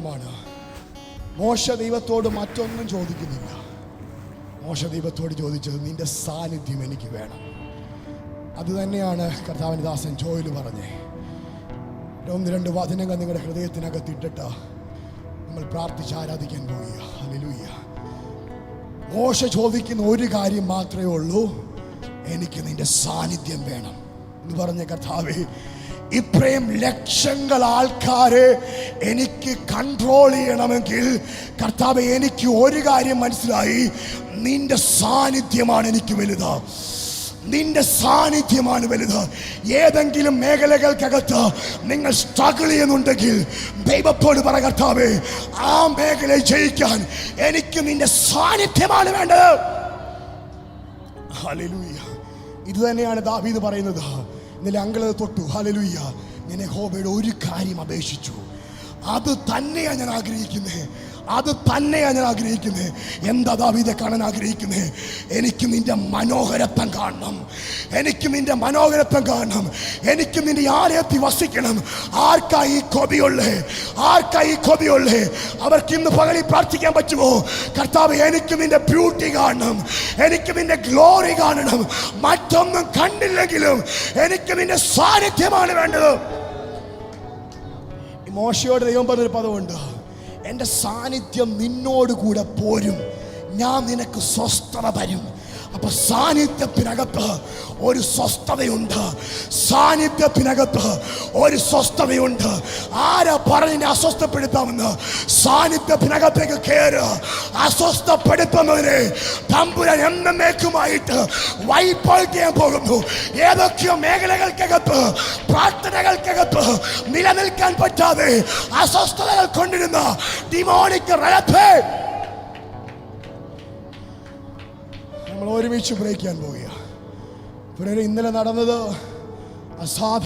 മാണ് മോശ ദൈവത്തോട് മറ്റൊന്നും ചോദിക്കുന്നില്ല. മോശ ദൈവത്തോട് ചോദിച്ചത് നിന്റെ സാന്നിധ്യം എനിക്ക് വേണം. അത് തന്നെയാണ് ദാസൻ ജോയിൽ പറഞ്ഞേ ഒന്ന് രണ്ട് വചനങ്ങൾ നിങ്ങളുടെ ഹൃദയത്തിനകത്ത് ഇട്ടിട്ട് നമ്മൾ പ്രാർത്ഥിച്ച് ആരാധിക്കാൻ പോവുക ഹല്ലേലൂയ മോശ ചോദിക്കുന്ന ഒരു കാര്യം മാത്രമേ ഉള്ളൂ. എനിക്ക് നിന്റെ സാന്നിധ്യം വേണം എന്ന് പറഞ്ഞ കർത്താവേ ഇത്രയും ലക്ഷങ്ങൾ ആൾക്കാരെ എനിക്ക് കൺട്രോൾ ചെയ്യണമെങ്കിൽ കർത്താവ് എനിക്ക് ഒരു കാര്യം മനസ്സിലായി. നിന്റെ സാന്നിധ്യമാണ് എനിക്ക് വലുത്. നിന്റെ സാന്നിധ്യമാണ് വലുത്. ഏതെങ്കിലും മേഖലകൾക്കകത്ത് നിങ്ങൾ സ്ട്രഗിൾ ചെയ്യുന്നുണ്ടെങ്കിൽ ദൈവത്തോട് പറ കർത്താവേ ആ മേഖലയെ ജയിക്കാൻ എനിക്ക് നിന്റെ സാന്നിധ്യമാണ് വേണ്ടത്. ഇത് തന്നെയാണ് ദാവീദ് പറയുന്നത്. ഇന്നലെ അങ്കളത് തൊട്ടു. ഹലലുയ്യ ഞാൻ ഹോബയുടെ ഒരു കാര്യം അപേക്ഷിച്ചു. അത് തന്നെയാണ് ഞാൻ ആഗ്രഹിക്കുന്നത് അത് തന്നെയാണ് ഞാൻ ആഗ്രഹിക്കുന്നത് എന്താ ദാവീതെ കാണാൻ ആഗ്രഹിക്കുന്നത് എനിക്ക് നിന്റെ മനോഹരത്വം കാണണം. എനിക്ക് നിന്റെ മനോഹരത്വം കാണണം. എനിക്ക് നിന്റെ ആലയത്തിൽ വസിക്കണം. ആർക്കായി ഈ കൊതിയുള്ളേ? ആർക്കായി ഈ കൊതിയുള്ളേ? അവർക്ക് ഇന്ന് പകലിൽ പ്രാർത്ഥിക്കാൻ പറ്റുമോ? കർത്താവ് എനിക്ക് നിന്റെ ബ്യൂട്ടി കാണണം. എനിക്ക് നിന്റെ ഗ്ലോറി കാണണം. മറ്റൊന്നും കണ്ടില്ലെങ്കിലും എനിക്ക് നിന്റെ സാന്നിധ്യമാണ് വേണ്ടത്. മോശയോട് ദൈവം പറഞ്ഞൊരു പദമുണ്ട്. എന്റെ സാന്നിധ്യം നിന്നോടുകൂടെ പോരും. ഞാൻ നിനക്ക് സ്വസ്ഥത തരും. അപ്പൊ സാന്നിധ്യത്തിനകത്ത് ഒരു സ്വസ്ഥതയുണ്ട്. സാന്നിധ്യത്തിനകത്ത് ഒരു സ്വസ്ഥതയുണ്ട്. ആരാ പറഞ്ഞതിനെ അസ്വസ്ഥപ്പെടുത്താമെന്ന്? സാന്നിധ്യത്തിനകത്തേക്ക് കയറ് അസ്വസ്ഥപ്പെടുത്തുന്നതിനെ തമ്പുരാൻ എന്നേക്കുമായിട്ട് വൈപ്പ് ചെയ്യാൻ പോകുന്നു. ഏതൊക്കെയോ മേഖലകൾക്കകത്ത് പ്രാർത്ഥനകൾക്കകത്ത് നിലനിൽക്കാൻ പറ്റാതെ അസ്വസ്ഥതകൾ കൊണ്ടിരുന്ന ഡിമോണിക് റലത്തെ നമ്മൾ ഒരുമിച്ച് ബ്രേക്ക് ചെയ്യാൻ പോവുക ഇവരെ ഇന്നലെ നടന്നത് അസാധ